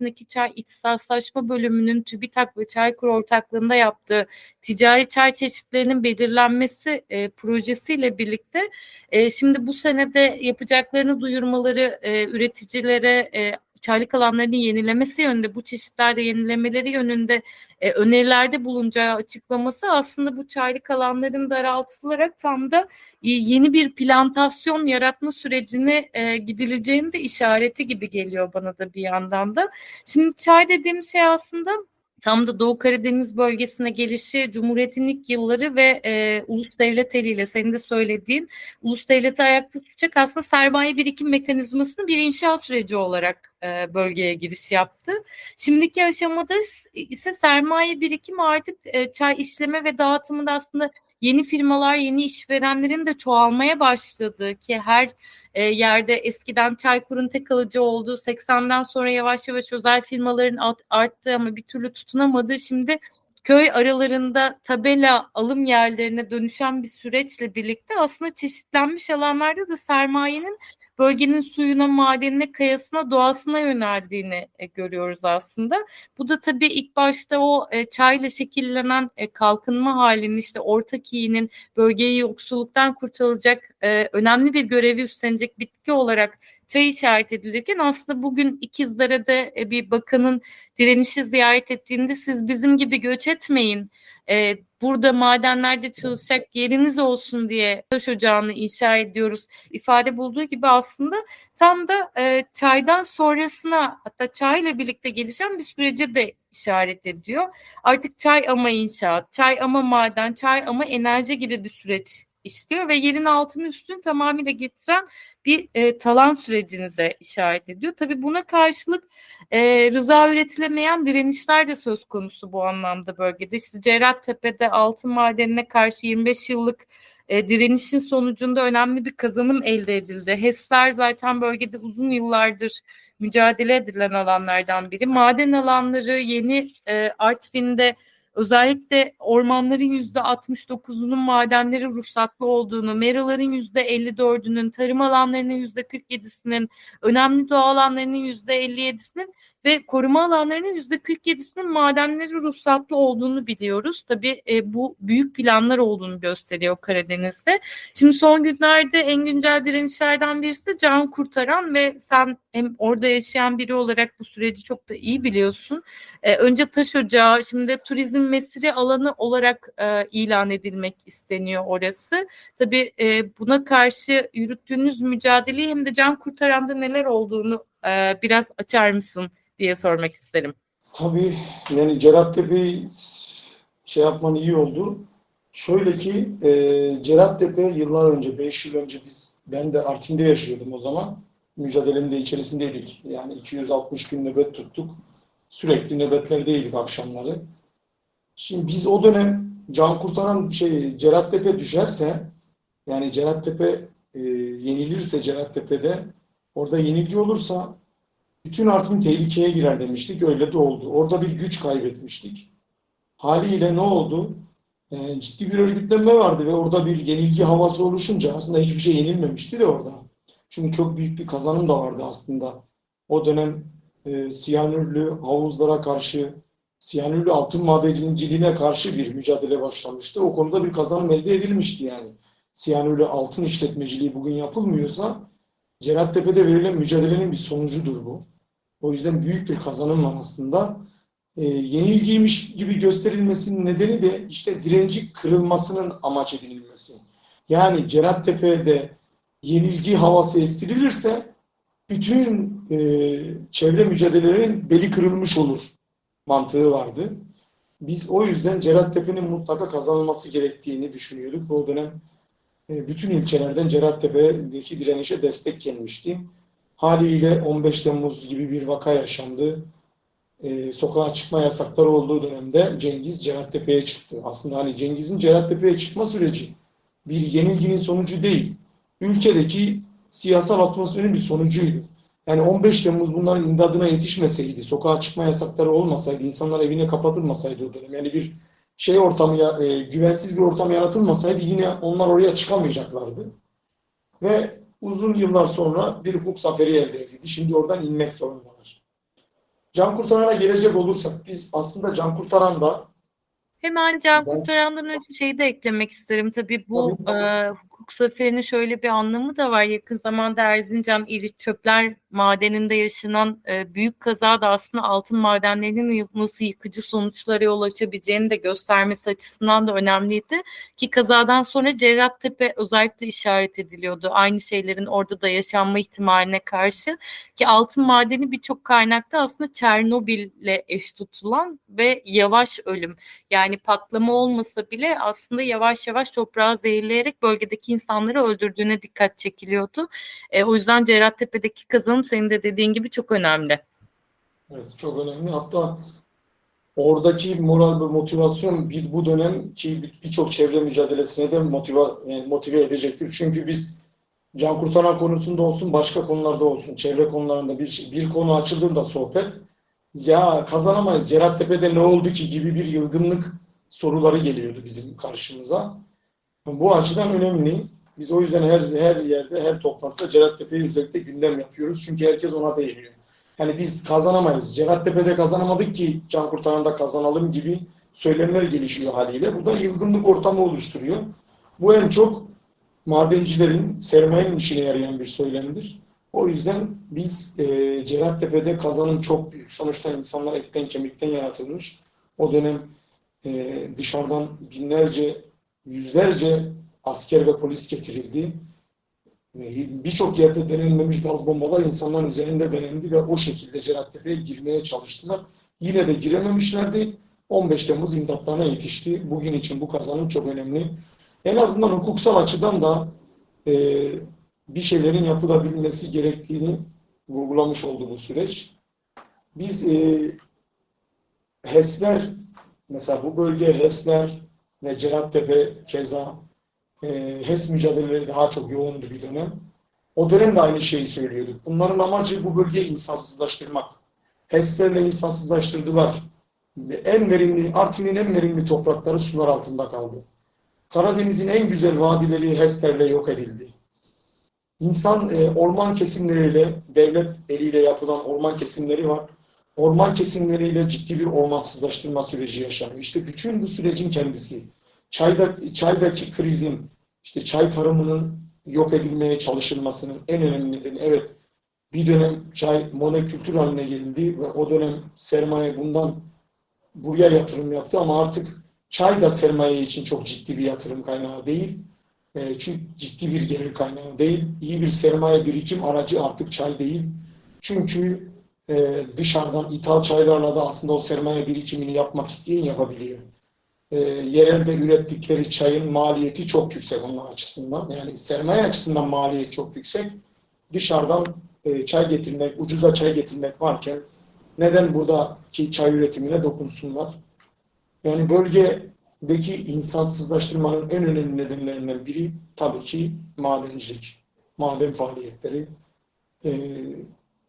Üniversitesi'ndeki çay ihtisaslaşma bölümünün TÜBİTAK ve Çaykur ortaklığında yaptığı ticari çay çeşitlerinin belirlenmesi e, projesiyle birlikte e, şimdi bu senede yapacaklarını duyurmaları e, üreticilere e, çaylık alanlarını yenilemesi yönünde bu çeşitlerde yenilemeleri yönünde e, önerilerde bulunacağı açıklaması aslında bu çaylık alanların daraltılarak tam da e, yeni bir plantasyon yaratma sürecine e, gidileceğini de işareti gibi geliyor bana da bir yandan da. Şimdi çay dediğimiz şey aslında tam da Doğu Karadeniz bölgesine gelişi Cumhuriyet'in ilk yılları ve e, ulus devlet eliyle senin de söylediğin ulus devleti ayakta tutacak aslında sermaye birikim mekanizmasını bir inşa süreci olarak e, bölgeye giriş yaptı. Şimdiki aşamada ise sermaye birikimi artık e, çay işleme ve dağıtımında aslında yeni firmalar, yeni işverenlerin de çoğalmaya başladığı ki her e, yerde eskiden Çaykur'un tek alıcı olduğu 80'den sonra yavaş yavaş özel firmaların arttığı ama bir türlü tutunamadığı şimdi köy aralarında tabela alım yerlerine dönüşen bir süreçle birlikte aslında çeşitlenmiş alanlarda da sermayenin bölgenin suyuna, madenine, kayasına, doğasına yöneldiğini e, görüyoruz aslında. Bu da tabii ilk başta o e, çayla şekillenen e, kalkınma halinin işte ortak iyinin bölgeyi yoksulluktan kurtarılacak e, önemli bir görevi üstlenecek bitki olarak çay işaret edilirken aslında bugün İkizdere'de bir bakanın direnişi ziyaret ettiğinde siz bizim gibi göç etmeyin. E, burada madenlerde çalışacak yeriniz olsun diye taş ocağını inşa ediyoruz ifade bulduğu gibi aslında tam da e, çaydan sonrasına hatta çayla birlikte gelişen bir sürece de işaret ediyor. Artık çay ama inşaat, çay ama maden, çay ama enerji gibi bir süreç işliyor ve yerin altını üstünü tamamıyla getiren bir e, talan sürecini de işaret ediyor. Tabii buna karşılık e, rıza üretilemeyen direnişler de söz konusu bu anlamda bölgede. İşte Cerattepe'de altın madenine karşı 25 yıllık e, direnişin sonucunda önemli bir kazanım elde edildi. HES'ler zaten bölgede uzun yıllardır mücadele edilen alanlardan biri. Maden alanları yeni e, Artvin'de Özellikle ormanların yüzde 69'unun madenleri ruhsatlı olduğunu, meraların yüzde 54'ünün, tarım alanlarının yüzde 47'sinin, önemli doğa alanlarının yüzde 57'sinin ve koruma alanlarının yüzde 47'sinin madenleri ruhsatlı olduğunu biliyoruz. Tabii e, bu büyük planlar olduğunu gösteriyor Karadeniz'de. Şimdi son günlerde en güncel direnişlerden birisi can kurtaran ve sen hem orada yaşayan biri olarak bu süreci çok da iyi biliyorsun. E, önce taş ocağı, şimdi turizm mesire alanı olarak e, ilan edilmek isteniyor orası. Tabii e, buna karşı yürüttüğünüz mücadeleyi hem de can kurtaranda neler olduğunu e, biraz açar mısın? Diye sormak isterim. Tabii yani Cerattepe şey yapman iyi oldu. Şöyle ki e, Cerattepe yıllar önce, 5 yıl önce biz, ben de Artvin'de yaşıyordum o zaman. Mücadelenin de içerisindeydik. Yani 260 gün nöbet tuttuk. Sürekli nöbetlerdeydik akşamları. Şimdi biz o dönem can kurtaran şey Cerattepe düşerse yani Cerattepe e, yenilirse Cerattepe'de orada yenilgi olursa bütün Artvin tehlikeye girer demiştik. Öyle de oldu. Orada bir güç kaybetmiştik. Haliyle ne oldu? E, ciddi bir örgütlenme vardı ve orada bir yenilgi havası oluşunca aslında hiçbir şey yenilmemişti de orada. Çünkü çok büyük bir kazanım da vardı aslında. O dönem e, siyanürlü havuzlara karşı, siyanürlü altın madenciliğine karşı bir mücadele başlamıştı. O konuda bir kazanım elde edilmişti yani. Siyanürlü altın işletmeciliği bugün yapılmıyorsa Cerattepe'de verilen mücadelenin bir sonucudur bu. O yüzden büyük bir kazanım aslında. E, yenilgiymiş gibi gösterilmesinin nedeni de işte direnci kırılmasının amaç edilmesi. Yani Cerattepe'de yenilgi havası estirilirse bütün e, çevre mücadelelerin beli kırılmış olur mantığı vardı. Biz o yüzden Cerattepe'nin mutlaka kazanılması gerektiğini düşünüyorduk ve o dönem e, bütün ilçelerden Cerattepe'deki direnişe destek gelmişti. Haliyle 15 Temmuz gibi bir vaka yaşandı. Ee, sokağa çıkma yasakları olduğu dönemde Cengiz Cerattepe'ye çıktı. Aslında hani Cengiz'in Cerattepe'ye çıkma süreci bir yenilginin sonucu değil. Ülkedeki siyasal atmosferin bir sonucuydu. Yani 15 Temmuz bunların imdadına yetişmeseydi, sokağa çıkma yasakları olmasaydı, insanlar evine kapatılmasaydı o dönem. Yani bir şey ortamı, e, güvensiz bir ortam yaratılmasaydı yine onlar oraya çıkamayacaklardı. Ve uzun yıllar sonra bir hukuk zaferi elde edildi. Şimdi oradan inmek zorundalar. Can Kurtaran'a gelecek olursak biz aslında Can Kurtaran'da Hemen Can Ben- Kurtaran'dan önce şeyi de eklemek isterim. Tabii bu Tabii, e, hukuk zaferinin şöyle bir anlamı da var. Yakın zamanda Erzincan İliç Çöpler Madeni'nde yaşanan e, büyük kaza da aslında altın madenlerinin nasıl yıkıcı sonuçlara yol açabileceğini de göstermesi açısından da önemliydi. Ki kazadan sonra Cerrahtepe özellikle işaret ediliyordu. Aynı şeylerin orada da yaşanma ihtimaline karşı. Ki altın madeni birçok kaynakta aslında Çernobil'le eş tutulan ve yavaş ölüm. Yani patlama olmasa bile aslında yavaş yavaş toprağı zehirleyerek bölgedeki insanları öldürdüğüne dikkat çekiliyordu. E, o yüzden Cerrahtepe'deki kazanım senin de dediğin gibi çok önemli. Evet, çok önemli. Hatta oradaki moral ve motivasyon bir, bu dönem ki bir- birçok çevre mücadelesine de motive, yani motive edecektir. Çünkü biz can kurtaran konusunda olsun, başka konularda olsun, çevre konularında bir, bir konu açıldığında sohbet, ya kazanamayız, Cerattepe'de ne oldu ki gibi bir yılgınlık soruları geliyordu bizim karşımıza. Bu açıdan önemli. Biz o yüzden her her yerde, her toplantıda Cerattepe'yi özellikle gündem yapıyoruz. Çünkü herkes ona değiniyor. Yani biz kazanamayız. Cerattepe'de kazanamadık ki Can Kurtaran'da kazanalım gibi söylemler gelişiyor haliyle. Bu da yılgınlık ortamı oluşturuyor. Bu en çok madencilerin, sermayenin işine yarayan bir söylemdir. O yüzden biz e, Cerattepe'de kazanım çok büyük. Sonuçta insanlar etten kemikten yaratılmış. O dönem e, dışarıdan binlerce, yüzlerce asker ve polis getirildi. E, Birçok yerde denenmemiş gaz bombalar insanların üzerinde denendi ve o şekilde Cerattepe'ye girmeye çalıştılar. Yine de girememişlerdi. 15 Temmuz imdatlarına yetişti. Bugün için bu kazanım çok önemli. En azından hukuksal açıdan da e, bir şeylerin yapılabilmesi gerektiğini vurgulamış oldu bu süreç. Biz e, HES'ler, mesela bu bölge HES'ler ve Cerattepe keza e, HES mücadeleleri daha çok yoğundu bir dönem. O dönem de aynı şeyi söylüyorduk. Bunların amacı bu bölgeyi insansızlaştırmak. HES'lerle insansızlaştırdılar. En verimli, Artvin'in en verimli toprakları sular altında kaldı. Karadeniz'in en güzel vadileri HES'lerle yok edildi. İnsan e, orman kesimleriyle, devlet eliyle yapılan orman kesimleri var. Orman kesimleriyle ciddi bir ormansızlaştırma süreci yaşanıyor. İşte bütün bu sürecin kendisi. Çayda, çaydaki krizin, işte çay tarımının yok edilmeye çalışılmasının en önemli nedeni, evet bir dönem çay monokültür haline geldi ve o dönem sermaye bundan buraya yatırım yaptı ama artık çay da sermaye için çok ciddi bir yatırım kaynağı değil. E, çünkü ciddi bir gelir kaynağı değil. İyi bir sermaye birikim aracı artık çay değil. Çünkü e, dışarıdan ithal çaylarla da aslında o sermaye birikimini yapmak isteyen yapabiliyor. E, yerelde ürettikleri çayın maliyeti çok yüksek onlar açısından. Yani sermaye açısından maliyet çok yüksek. Dışarıdan e, çay getirmek, ucuza çay getirmek varken neden buradaki çay üretimine dokunsunlar? Yani bölgedeki insansızlaştırmanın en önemli nedenlerinden biri tabii ki madencilik, maden faaliyetleri. Ee,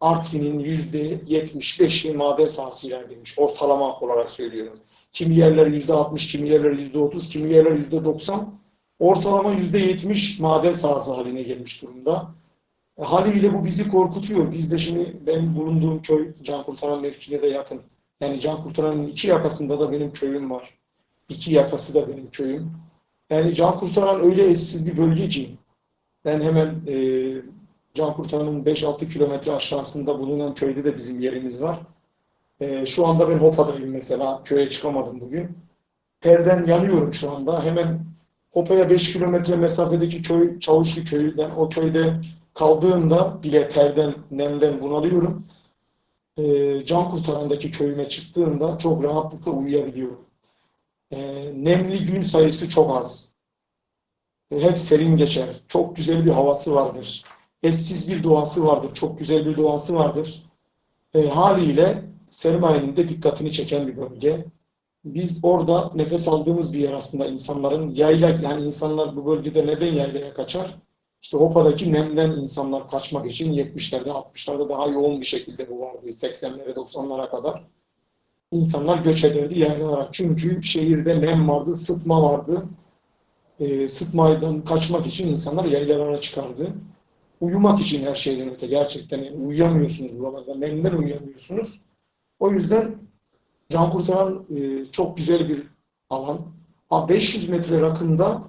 Artvin'in yüzde 75'i maden sahasıyla demiş. Ortalama olarak söylüyorum. Kimi yerler yüzde 60, kimi yerler yüzde 30, kimi yerler yüzde 90. Ortalama yüzde 70 maden sahası haline gelmiş durumda. E, Haliyle bu bizi korkutuyor. Biz de şimdi ben bulunduğum köy Can Kurtaran mevkine de yakın. Yani Can Kurtaran'ın iki yakasında da benim köyüm var. İki yakası da benim köyüm. Yani Can Kurtaran öyle eşsiz bir bölge ki ben hemen e, Can Kurtaran'ın 5-6 kilometre aşağısında bulunan köyde de bizim yerimiz var. E, şu anda ben Hopa'dayım mesela. Köye çıkamadım bugün. Terden yanıyorum şu anda. Hemen Hopa'ya 5 kilometre mesafedeki köy Çavuşlu köyünden o köyde kaldığımda bile terden, nemden bunalıyorum. E, Can Kurtaran'daki köyüme çıktığımda çok rahatlıkla uyuyabiliyorum. E, nemli gün sayısı çok az. Hep serin geçer. Çok güzel bir havası vardır. Eşsiz bir doğası vardır. Çok güzel bir doğası vardır. E, haliyle sermayenin de dikkatini çeken bir bölge. Biz orada nefes aldığımız bir yer aslında insanların yayla yani insanlar bu bölgede neden yaylaya kaçar? İşte Hopa'daki nemden insanlar kaçmak için 70'lerde 60'larda daha yoğun bir şekilde bu vardı. 80'lere 90'lara kadar. İnsanlar göç ederdi yaylanarak. Çünkü şehirde nem vardı, sıtma vardı. E, sıtmadan kaçmak için insanlar yaylalara çıkardı. Uyumak için her şeyden öte gerçekten yani uyuyamıyorsunuz buralarda. Nemden uyuyamıyorsunuz. O yüzden can kurtaran e, çok güzel bir alan. Ha, 500 metre rakımda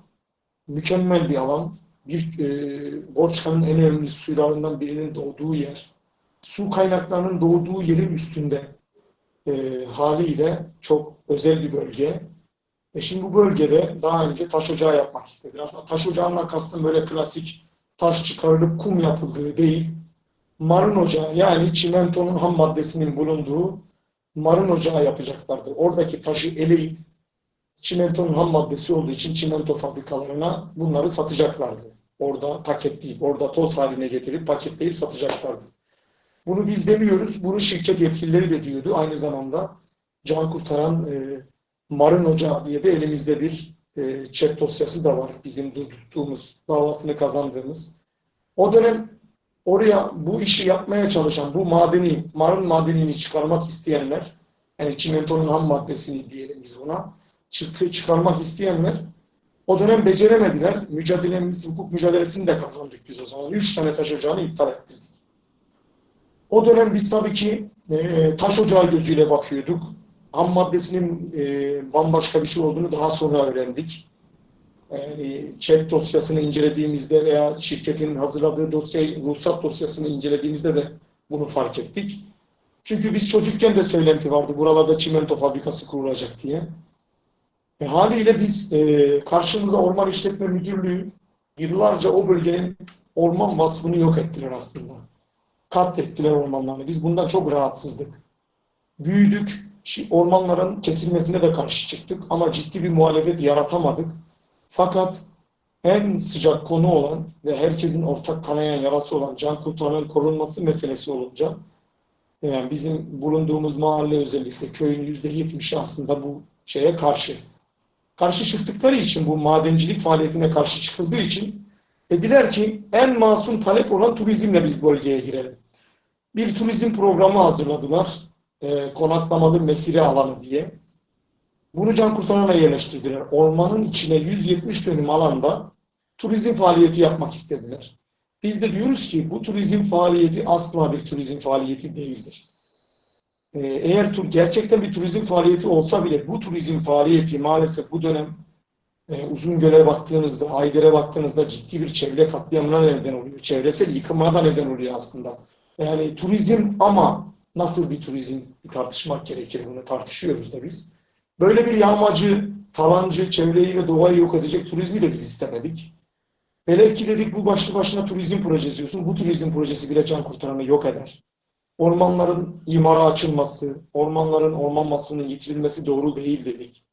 mükemmel bir alan. Bir e, Borçka'nın en önemli sularından birinin doğduğu yer. Su kaynaklarının doğduğu yerin üstünde e, haliyle çok özel bir bölge. E şimdi bu bölgede daha önce taş ocağı yapmak istediler. Aslında taş ocağından kastım böyle klasik taş çıkarılıp kum yapıldığı değil. Marın ocağı yani çimentonun ham maddesinin bulunduğu marın ocağı yapacaklardı. Oradaki taşı eleyip çimentonun ham maddesi olduğu için çimento fabrikalarına bunları satacaklardı. Orada paketleyip, orada toz haline getirip paketleyip satacaklardı. Bunu biz demiyoruz, bunu şirket yetkilileri de diyordu. Aynı zamanda can kurtaran e, Marın Ocağı diye de elimizde bir e, chat dosyası da var. Bizim tuttuğumuz, davasını kazandığımız. O dönem oraya bu işi yapmaya çalışan, bu madeni, marın madenini çıkarmak isteyenler, yani çimentonun ham maddesini diyelim biz buna, çık- çıkarmak isteyenler o dönem beceremediler. Mücadelemiz, hukuk mücadelesini de kazandık biz o zaman. Üç tane taş ocağını iptal ettik. O dönem biz tabii ki e, taş ocağı gözüyle bakıyorduk. Ham maddesinin e, bambaşka bir şey olduğunu daha sonra öğrendik. Yani chat dosyasını incelediğimizde veya şirketin hazırladığı dosyayı, ruhsat dosyasını incelediğimizde de bunu fark ettik. Çünkü biz çocukken de söylenti vardı buralarda çimento fabrikası kurulacak diye. E, haliyle biz e, karşımıza Orman İşletme Müdürlüğü yıllarca o bölgenin orman vasfını yok ettiler aslında. Katlettiler ormanlarını. Biz bundan çok rahatsızdık. Büyüdük, ormanların kesilmesine de karşı çıktık ama ciddi bir muhalefet yaratamadık. Fakat en sıcak konu olan ve herkesin ortak kanayan yarası olan can kurtaranın korunması meselesi olunca yani bizim bulunduğumuz mahalle özellikle köyün yüzde yetmişi aslında bu şeye karşı. Karşı çıktıkları için bu madencilik faaliyetine karşı çıkıldığı için dediler ki en masum talep olan turizmle biz bölgeye girelim. Bir turizm programı hazırladılar. E, konaklamalı mesire alanı diye. Bunu can kurtarana yerleştirdiler. Ormanın içine 170 dönüm alanda turizm faaliyeti yapmak istediler. Biz de diyoruz ki bu turizm faaliyeti asla bir turizm faaliyeti değildir. Ee, Eğer tur, gerçekten bir turizm faaliyeti olsa bile bu turizm faaliyeti maalesef bu dönem e, Uzungöl'e baktığınızda, Ayder'e baktığınızda ciddi bir çevre katliamına neden oluyor. Çevresel yıkıma da neden oluyor aslında. Yani turizm ama nasıl bir turizm bir tartışmak gerekir bunu tartışıyoruz da biz. Böyle bir yağmacı, talancı, çevreyi ve doğayı yok edecek turizmi de biz istemedik. Velev ki dedik bu başlı başına turizm projesi olsun. Bu turizm projesi bile can kurtaranı yok eder. Ormanların imara açılması, ormanların orman masasının yitirilmesi doğru değil dedik.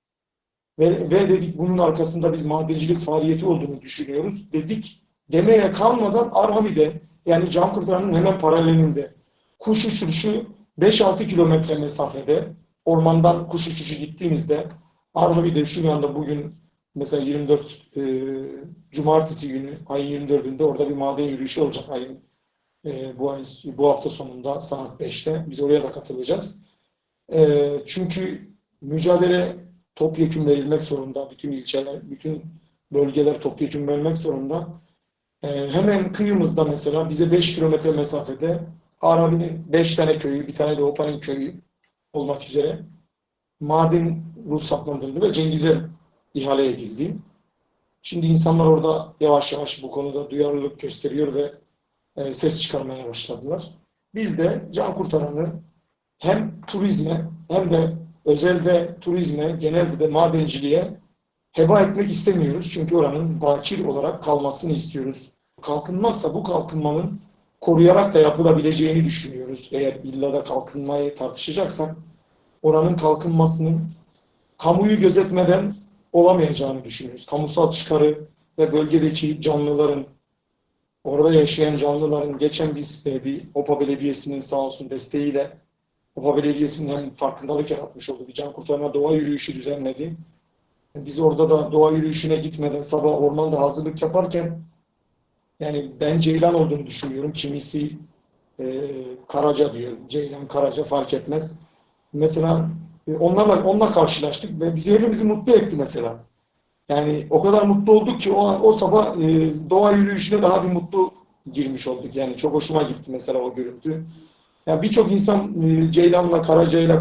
Ve, ve dedik bunun arkasında biz madencilik faaliyeti olduğunu düşünüyoruz. Dedik demeye kalmadan Arhavi'de yani can kurtaranın hemen paralelinde kuş uçuşu 5-6 kilometre mesafede ormandan kuş uçuşu gittiğinizde Arhavi'de şu anda bugün mesela 24 e, Cumartesi günü ayın 24'ünde orada bir maden yürüyüşü olacak ayın e, bu ayın, bu hafta sonunda saat 5'te biz oraya da katılacağız. E, çünkü mücadele topyekun verilmek zorunda. Bütün ilçeler, bütün bölgeler topyekun verilmek zorunda. E, hemen kıyımızda mesela bize 5 kilometre mesafede Arabi'nin 5 tane köyü, bir tane de Opa'nın köyü olmak üzere maden ruhsatlandırıldı ve Cengiz'e ihale edildi. Şimdi insanlar orada yavaş yavaş bu konuda duyarlılık gösteriyor ve e, ses çıkarmaya başladılar. Biz de can kurtaranı hem turizme hem de özelde turizme, genelde de madenciliğe heba etmek istemiyoruz. Çünkü oranın bakir olarak kalmasını istiyoruz. Kalkınmaksa bu kalkınmanın koruyarak da yapılabileceğini düşünüyoruz. Eğer illa da kalkınmayı tartışacaksak oranın kalkınmasının kamuyu gözetmeden olamayacağını düşünüyoruz. Kamusal çıkarı ve bölgedeki canlıların, orada yaşayan canlıların, geçen biz de bir OPA Belediyesi'nin sağ olsun desteğiyle OPA Belediyesi'nin hem farkındalık yaratmış olduğu bir can kurtarma doğa yürüyüşü düzenledi. Biz orada da doğa yürüyüşüne gitmeden sabah ormanda hazırlık yaparken yani ben Ceylan olduğunu düşünüyorum. Kimisi e, Karaca diyor. Ceylan, Karaca fark etmez. Mesela e, onlarla onunla karşılaştık ve bizi hepimizi mutlu etti mesela. Yani o kadar mutlu olduk ki o o sabah e, doğa yürüyüşüne daha bir mutlu girmiş olduk. Yani çok hoşuma gitti mesela o görüntü. Yani birçok insan e, Ceylan'la, Karaca'yla